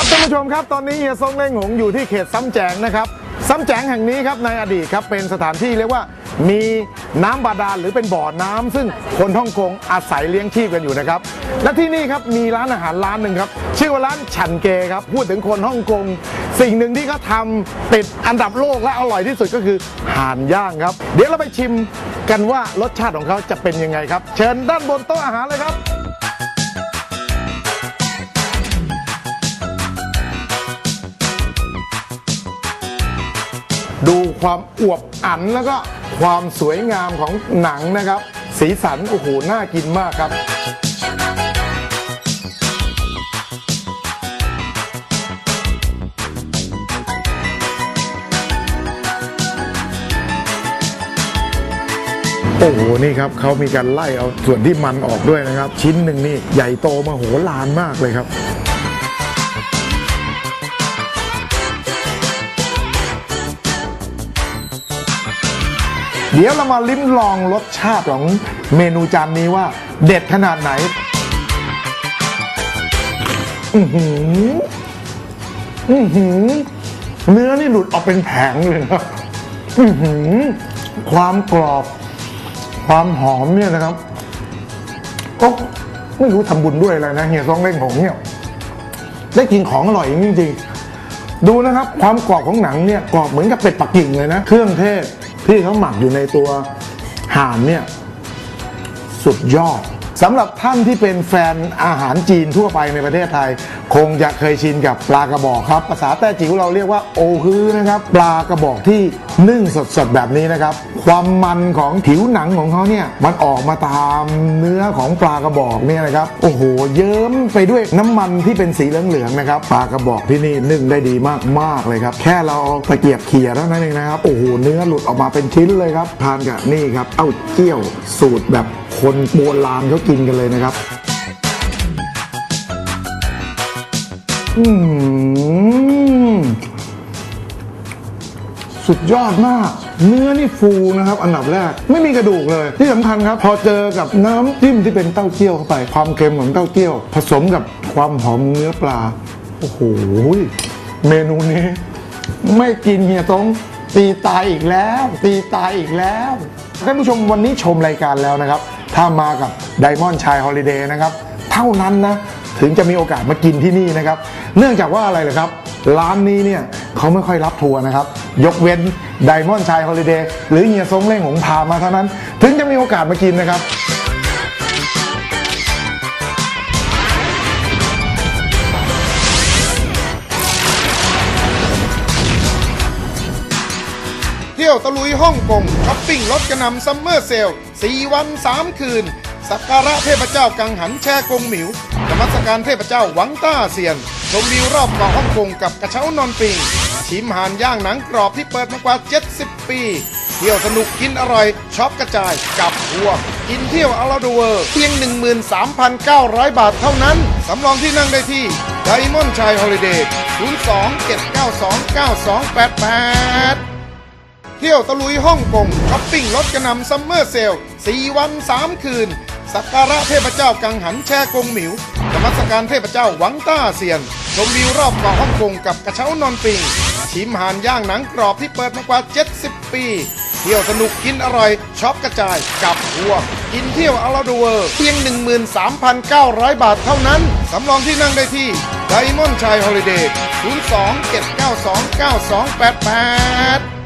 ครับท่านผู้ชมครับตอนนี้เฮียซงเล่งหงอยู่ที่เขตซ้ำแจงนะครับซ้ำแจงแห่งนี้ครับในอดีตครับเป็นสถานที่เรียกว่ามีน้ำบาดาลหรือเป็นบ่อน้ำซึ่งคนฮ่องกงอาศัยเลี้ยงชีพกันอยู่นะครับ และที่นี่ครับมีร้านอาหารร้านหนึ่งครับ ชื่อว่าร้านฉันเกครับ พูดถึงคนฮ่องกง สิ่งหนึ่งที่เขาทำติดอันดับโลกและอร่อยที่สุดก็คือห่านย่างครับ เดี๋ยวเราไปชิมกันว่ารสชาติของเขาจะเป็นยังไงครับ เชิญด้านบนโต๊ะอาหารเลยครับ ความอวบอันแล้วก็ความสวยงามของหนังนะครับ สีสันโอ้โหน่ากินมากครับโอ้โห นี่ครับเขามีการไล่เอาส่วนที่มันออกด้วยนะครับ ชิ้นหนึ่งนี่ใหญ่โตมาโหฬารมากเลยครับ เดี๋ยวเรามาลิ้มลองรสชาติของเมนูจานนี้ว่า เด็ดขนาดไหน อือหือ อือหือ เนื้อนี่หลุดออกเป็นแผงเลยนะอือหือ ความกรอบ ความหอมเนี่ยนะครับก็ไม่รู้ทำบุญด้วยอะไรนะเฮียซองเล่งของเนี่ยได้กินของอร่อยจริงๆดูนะครับ ความกรอบของหนังเนี่ยกรอบเหมือนกับเป็ดปักกิ่งเลยนะ เครื่องเทศ ที่เขาหมักอยู่ในตัวห่านเนี่ย สุดยอด สำหรับท่านที่เป็นแฟนอาหารจีนทั่วไปในประเทศไทย คงจะเคยชินกับปลากระบอกครับ ภาษาแต้จิ๋วเราเรียกว่าโอฮือนะครับปลากระบอกที่นึ่งสดๆแบบนี้นะครับ ความมันของผิวหนังของเขาเนี่ยมันออกมาตามเนื้อของปลากระบอกเนี่ยนะครับโอ้โหเยิ้มไปด้วยน้ำมันที่เป็นสีเหลืองๆนะครับปลากระบอกที่นี่นึ่งได้ดีมากๆเลยครับ แค่เราเอาตะเกียบเขี่ยเท่านั้นเองนะครับโอ้โหเนื้อหลุดออกมาเป็นชิ้นเลยครับทานกับนี่ครับเอ้าเจี้ยวสูตรแบบ คนโบราณเขากินกันเลยนะครับ อืมสุดยอดมาก เนื้อนี่ฟูนะครับ อันดับแรกไม่มีกระดูกเลย ที่สำคัญครับ พอเจอกับน้ำจิ้มที่เป็นเต้าเจี้ยวเข้าไป ความเค็มของเต้าเจี้ยว ผสมกับความหอมเนื้อปลา โอ้โหเมนูนี้ ไม่กินเฮียต้องตีตายอีกแล้ว ตีตายอีกแล้วท่านผู้ชมวันนี้ชมรายการแล้วนะครับ ถ้ามากับไดมอนด์ชายฮอลิเดย์นะครับ เท่านั้นนะ ถึงจะมีโอกาสมากินที่นี่นะครับ เนื่องจากว่าอะไรเลยครับ ร้านนี้เนี่ยเขาไม่ค่อยรับทัวร์นะครับ ยกเว้นไดมอนด์ชายฮอลิเดย์หรือเฮียซงเล่งหงพามาเท่านั้น ถึงจะมีโอกาสมากินนะครับ ที่ยวตะลุยฮ่องกงช้อปปิ้งรถกระนำซัมเมอร์เซล4วัน 3 คืน สักการะเทพเจ้ากังหันแช่กงหมิว นมัสการเทพเจ้าหวังต้าเซียน ชมวิวรอบเกาะฮ่องกงกับกระเช้านอนปิง ชิมหานย่างหนังกรอบที่เปิดมากว่า 70 ปี เที่ยวสนุกกินอร่อยช็อปกระจายกับทัวร์กินเที่ยวอลาดูเวอร์เพียง 13,900 บาทเท่านั้น สำรองที่นั่งได้ที่ไดมอนด์ชายฮอลิเดย์02 792 9288 เที่ยวตะลุยฮ่องกงช้อปปิ้งรถกระนำซัมเมอร์เซล4วัน 3 คืน สักการะเทพเจ้ากังหันแช่กงหมิวนมัสการเทพเจ้าหวังต้าเซียน ชมวิวรอบเกาะฮ่องกงกับกระเช้านอนปิง ชิมหานย่างหนังกรอบที่เปิดมากว่า 70 ปี เที่ยวสนุกกินอร่อยช็อปกระจายกับทัวร์กินเที่ยวอลาดูเวอร์เพียง 13,900 บาทเท่านั้น สำรองที่นั่งได้ที่ไดมอนด์ชายฮอลิเดย์02 792 9288